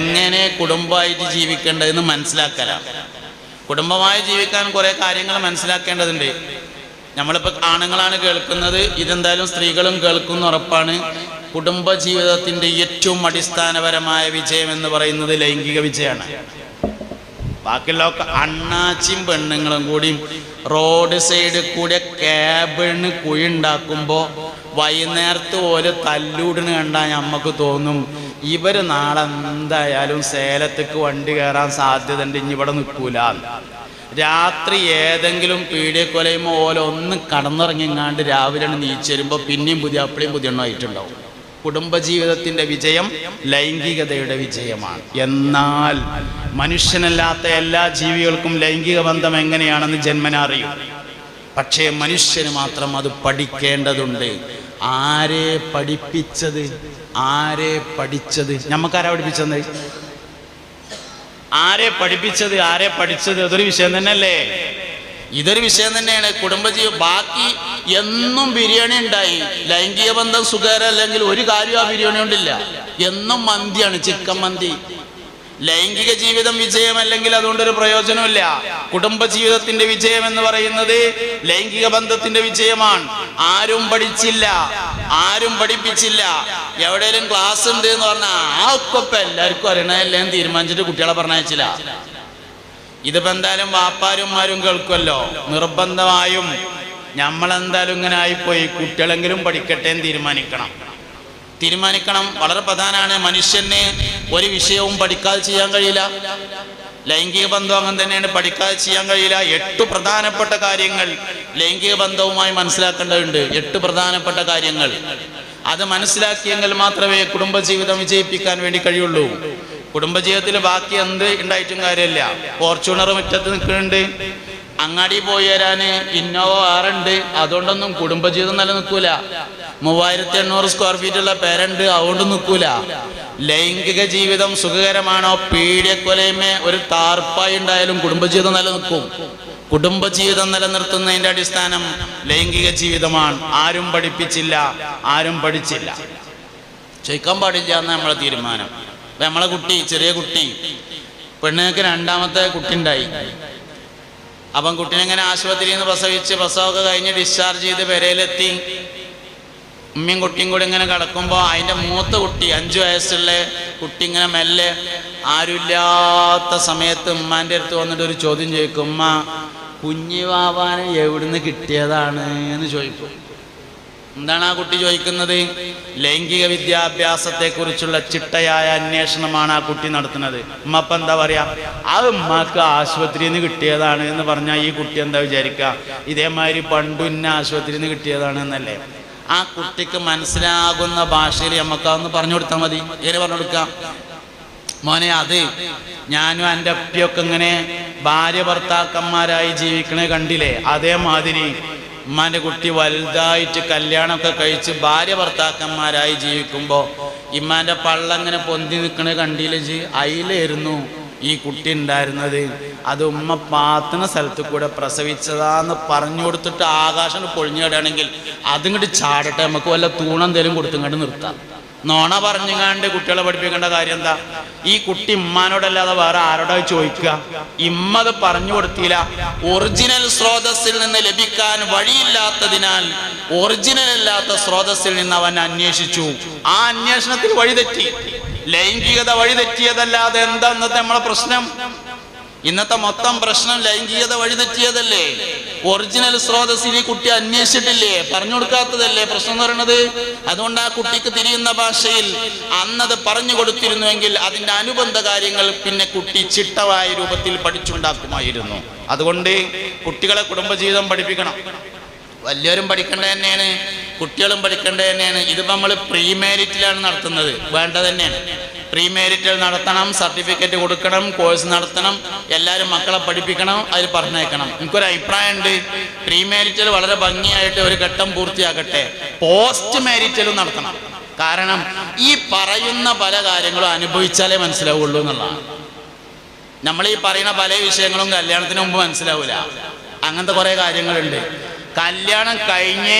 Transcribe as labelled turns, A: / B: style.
A: എങ്ങനെ കുടുംബമായിട്ട് ജീവിക്കേണ്ടതെന്ന് മനസ്സിലാക്കലാണ്. കുടുംബമായി ജീവിക്കാൻ കുറേ കാര്യങ്ങൾ മനസ്സിലാക്കേണ്ടതുണ്ട്. നമ്മളിപ്പോൾ ആണുങ്ങളാണ് കേൾക്കുന്നത് ഇതെന്തായാലും സ്ത്രീകളും കേൾക്കുന്ന ഉറപ്പാണ്. കുടുംബ ജീവിതത്തിന്റെ ഏറ്റവും അടിസ്ഥാനപരമായ വിജയം എന്ന് പറയുന്നത് ലൈംഗിക വിജയമാണ്. ബാക്കിയുള്ള അണ്ണാച്ചിയും പെണ്ണുങ്ങളും കൂടി റോഡ് സൈഡിൽ കൂടെ ക്യാബിന് കുഴി ഉണ്ടാക്കുമ്പോൾ വൈകുന്നേരത്ത് ഓരോ തല്ലൂടിന് കണ്ടാൽ നമുക്ക് തോന്നും. ഇവർ നാളെ എന്തായാലും സേലത്തേക്ക് വണ്ടി കയറാൻ സാധ്യത ഉണ്ട് ഇനി ഇവിടെ നിൽക്കൂല. രാത്രി ഏതെങ്കിലും പീഡിയ കൊലയുമ്പോൾ ഓല ഒന്ന് കടന്നിറങ്ങിങ്ങാണ്ട് രാവിലെ നീച്ചു വരുമ്പോൾ പിന്നെയും പുതിയ അപ്പളിയും പുതിയ എണ്ണമായിട്ടുണ്ടാവും കുടുംബജീവിതത്തിന്റെ വിജയം ലൈംഗികതയുടെ വിജയമാണ്. എന്നാൽ മനുഷ്യനല്ലാത്ത എല്ലാ ജീവികൾക്കും ലൈംഗിക ബന്ധം എങ്ങനെയാണെന്ന് ജന്മനറിയും പക്ഷേ മനുഷ്യന് മാത്രം അത് പഠിക്കേണ്ടതുണ്ട്. ആരെ പഠിപ്പിച്ചത്? ആരെ പഠിച്ചത്? നമുക്കാരാ പഠിപ്പിച്ചത്? ആരെ പഠിപ്പിച്ചത്? ആരെ പഠിച്ചത്? അതൊരു വിഷയം തന്നെയല്ലേ? ഇതൊരു വിഷയം തന്നെയാണ്. കുടുംബജീവി ബാക്കി എന്നും ബിരിയാണി ഉണ്ടായി. ലൈംഗിക ബന്ധം സുഖകരം അല്ലെങ്കിൽ ഒരു കാര്യം ആ ബിരിയാണി കൊണ്ടില്ല എന്നും മന്തിയാണ് ചിക്കൻ മന്തി. ലൈംഗിക ജീവിതം വിജയമല്ലെങ്കിൽ അതുകൊണ്ടൊരു പ്രയോജനമില്ല കുടുംബ ജീവിതത്തിന്റെ വിജയം എന്ന് പറയുന്നത് ലൈംഗിക ബന്ധത്തിന്റെ വിജയമാണ്. ആരും പഠിച്ചില്ല. ആരും പഠിപ്പിച്ചില്ല. എവിടെയെങ്കിലും ക്ലാസ് ഉണ്ട് എന്ന് പറഞ്ഞാൽ ആ ഒക്കെ എല്ലാവർക്കും അറിയണല്ലേ തീരുമാനിച്ചിട്ട് കുട്ടികളെ പറഞ്ഞയച്ചില്ല. ഇതിപ്പോ എന്തായാലും വാപ്പാരുമാരും കേൾക്കുമല്ലോ. നിർബന്ധമായും നമ്മളെന്തായാലും ഇങ്ങനെ ആയിപ്പോയി. കുട്ടികളെങ്കിലും പഠിക്കട്ടെ എന്ന് തീരുമാനിക്കണം. തീരുമാനിക്കണം. വളരെ പ്രധാനമാണ്. മനുഷ്യന് ഒരു വിഷയവും പഠിക്കാതെ ചെയ്യാൻ കഴിയില്ല. ലൈംഗിക ബന്ധം അങ്ങനെ തന്നെയാണ്. പഠിക്കാതെ ചെയ്യാൻ കഴിയില്ല. എട്ട് പ്രധാനപ്പെട്ട കാര്യങ്ങൾ ലൈംഗിക ബന്ധവുമായി മനസ്സിലാക്കേണ്ടതുണ്ട്. എട്ട് പ്രധാനപ്പെട്ട കാര്യങ്ങൾ. അത് മനസ്സിലാക്കിയെങ്കിൽ മാത്രമേ കുടുംബജീവിതം വിജയിപ്പിക്കാൻ വേണ്ടി കഴിയുള്ളൂ. കുടുംബജീവിതത്തിൽ ബാക്കി എന്ത് ഉണ്ടായിട്ടും കാര്യമില്ല. ഫോർച്യൂണർ മുറ്റത്ത് നിൽക്കുന്നുണ്ട്. അങ്ങാടി പോയി വരാന് ഇന്നോവ ആറുണ്ട്. അതുകൊണ്ടൊന്നും കുടുംബജീവിതം നിലനിൽക്കൂല. മൂവായിരത്തി എണ്ണൂറ് സ്ക്വയർ ഫീറ്റ് ഉള്ള പേരുണ്ട് അതുകൊണ്ട് നിൽക്കൂല. ലൈംഗിക ജീവിതം സുഖകരമാണോ? പീഡിയക്കൊലയുമേ ഒരു താർപ്പായി ഉണ്ടായാലും കുടുംബജീവിതം നിലനിൽക്കും. കുടുംബജീവിതം നിലനിർത്തുന്നതിന്റെ അടിസ്ഥാനം ലൈംഗിക ജീവിതമാണ്. ആരും പഠിപ്പിച്ചില്ല ആരും പഠിച്ചില്ല. ചോദിക്കാൻ പാടില്ല എന്ന നമ്മളെ തീരുമാനം. നമ്മളെ കുട്ടി ചെറിയ കുട്ടി പെണ്ണുങ്ങൾക്ക് രണ്ടാമത്തെ കുട്ടി ഉണ്ടായി. അപ്പം കുട്ടീനെ ഇങ്ങനെ ആശുപത്രിയിൽ നിന്ന് പ്രസവിച്ച് പ്രസവമൊക്കെ കഴിഞ്ഞ് ഡിസ്ചാർജ് ചെയ്ത് പെരയിലെത്തി. ഉമ്മയും കുട്ടിയും കൂടി ഇങ്ങനെ കിടക്കുമ്പോൾ അതിന്റെ മൂത്ത കുട്ടി അഞ്ചു വയസ്സുള്ള കുട്ടി ഇങ്ങനെ മെല്ലെ ആരുമില്ലാത്ത സമയത്ത് ഉമ്മാന്റെ അടുത്ത് വന്നിട്ട് ഒരു ചോദ്യം ചോദിക്കും ഉമ്മ കുഞ്ഞിവാവാനെ എവിടുന്ന് കിട്ടിയതാണ്? എന്ന് ചോദിക്കും. എന്താണ് ആ കുട്ടി ചോദിക്കുന്നത്? ലൈംഗിക വിദ്യാഭ്യാസത്തെ കുറിച്ചുള്ള ചിട്ടയായ അന്വേഷണമാണ് ആ കുട്ടി നടത്തുന്നത്. ഉമ്മപ്പ എന്താ പറയാ? ആ ഉമ്മക്ക് ആശുപത്രിയിൽ നിന്ന് കിട്ടിയതാണ് എന്ന് പറഞ്ഞാൽ ഈ കുട്ടി എന്താ വിചാരിക്കുക ഇതേമാതിരി പണ്ടുന്ന ആശുപത്രിയിൽ നിന്ന് കിട്ടിയതാണ് എന്നല്ലേ? ആ കുട്ടിക്ക് മനസ്സിലാകുന്ന ഭാഷയിൽ നമുക്ക് അതൊന്ന് പറഞ്ഞു കൊടുത്താൽ മതി. ഇങ്ങനെ പറഞ്ഞു കൊടുക്കാം? മോനെ അത് ഞാനും എന്റെ അപ്പിയൊക്കെ ഇങ്ങനെ ഭാര്യ ഭർത്താക്കന്മാരായി ജീവിക്കണേ കണ്ടില്ലേ? അതേമാതിരി ഉമ്മാന്റെ കുട്ടി വലുതായിട്ട് കല്യാണമൊക്കെ കഴിച്ച് ഭാര്യ ഭർത്താക്കന്മാരായി ജീവിക്കുമ്പോൾ ഇമ്മാന്റെ പള്ളങ്ങനെ പൊന്തി നിൽക്കണ കണ്ടില്ലേ അയിലായിരുന്നു ഈ കുട്ടി ഉണ്ടായിരുന്നത്. അത് ഉമ്മ പാത്തണ സ്ഥലത്ത് കൂടെ പ്രസവിച്ചതാന്ന് പറഞ്ഞു കൊടുത്തിട്ട് ആകാശം പൊഴിഞ്ഞിടുകയാണെങ്കിൽ അതിങ്ങോട്ട് ചാടട്ടെ. നമുക്ക് വല്ല തൂണെന്തേലും കൊടുത്തിങ്ങോട്ട് നിർത്താം. നോണ പറഞ്ഞുങ്ങാണ്ട് കുട്ടികളെ പഠിപ്പിക്കേണ്ട കാര്യം എന്താ ഈ കുട്ടി ഇമ്മാനോടല്ലാതെ വേറെ ആരോടാ ചോദിക്കുക? ഇമ്മ അത് പറഞ്ഞു കൊടുത്തില്ല. ഒറിജിനൽ സ്രോതസ്സിൽ നിന്ന് ലഭിക്കാൻ വഴിയില്ലാത്തതിനാൽ ഒറിജിനൽ അല്ലാത്ത സ്രോതസ്സിൽ നിന്ന് അവൻ അന്വേഷിച്ചു. ആ അന്വേഷണത്തിൽ വഴിതെറ്റി. ലൈംഗികത വഴിതെറ്റിയതല്ലാതെ എന്താ ഇന്നത്തെ നമ്മളെ പ്രശ്നം? ഇന്നത്തെ മൊത്തം പ്രശ്നം ലൈംഗികത വഴിതെറ്റിയതല്ലേ? ഒറിജിനൽ സ്രോതസ്സിൽ ഈ കുട്ടി അന്വേഷിച്ചിട്ടില്ലേ? പറഞ്ഞു കൊടുക്കാത്തതല്ലേ പ്രശ്നം എന്ന് പറയുന്നത്? അതുകൊണ്ട് ആ കുട്ടിക്ക് തിരിയുന്ന ഭാഷയിൽ അന്നത് പറഞ്ഞു കൊടുത്തിരുന്നുവെങ്കിൽ അതിന്റെ അനുബന്ധ കാര്യങ്ങൾ പിന്നെ കുട്ടി ചിട്ടവായ രൂപത്തിൽ പഠിച്ചുണ്ടാക്കുമായിരുന്നു. അതുകൊണ്ട് കുട്ടികളെ കുടുംബജീവിതം പഠിപ്പിക്കണം. വലിയവരും പഠിക്കേണ്ടത് തന്നെയാണ് കുട്ടികളും പഠിക്കേണ്ടത് തന്നെയാണ്. ഇതിപ്പോൾ നമ്മൾ പ്രീ മാരിറ്റിലാണ് നടത്തുന്നത്. വേണ്ടത് തന്നെയാണ്. പ്രീ മാരിറ്റൽ നടത്തണം സർട്ടിഫിക്കറ്റ് കൊടുക്കണം കോഴ്സ് നടത്തണം എല്ലാവരും മക്കളെ പഠിപ്പിക്കണം അതിൽ പറഞ്ഞേക്കണം. എനിക്കൊരു അഭിപ്രായമുണ്ട്. പ്രീ മാരിറ്റൽ വളരെ ഭംഗിയായിട്ട് ഒരു ഘട്ടം പൂർത്തിയാക്കട്ടെ പോസ്റ്റ് മാരിറ്റലും നടത്തണം. കാരണം ഈ പറയുന്ന പല കാര്യങ്ങളും അനുഭവിച്ചാലേ മനസ്സിലാവുള്ളൂ എന്നുള്ളതാണ്. നമ്മൾ ഈ പറയുന്ന പല വിഷയങ്ങളും കല്യാണത്തിന് മുമ്പ് മനസ്സിലാവില്ല അങ്ങനത്തെ കുറേ കാര്യങ്ങളുണ്ട്. കല്യാണം കഴിഞ്ഞേ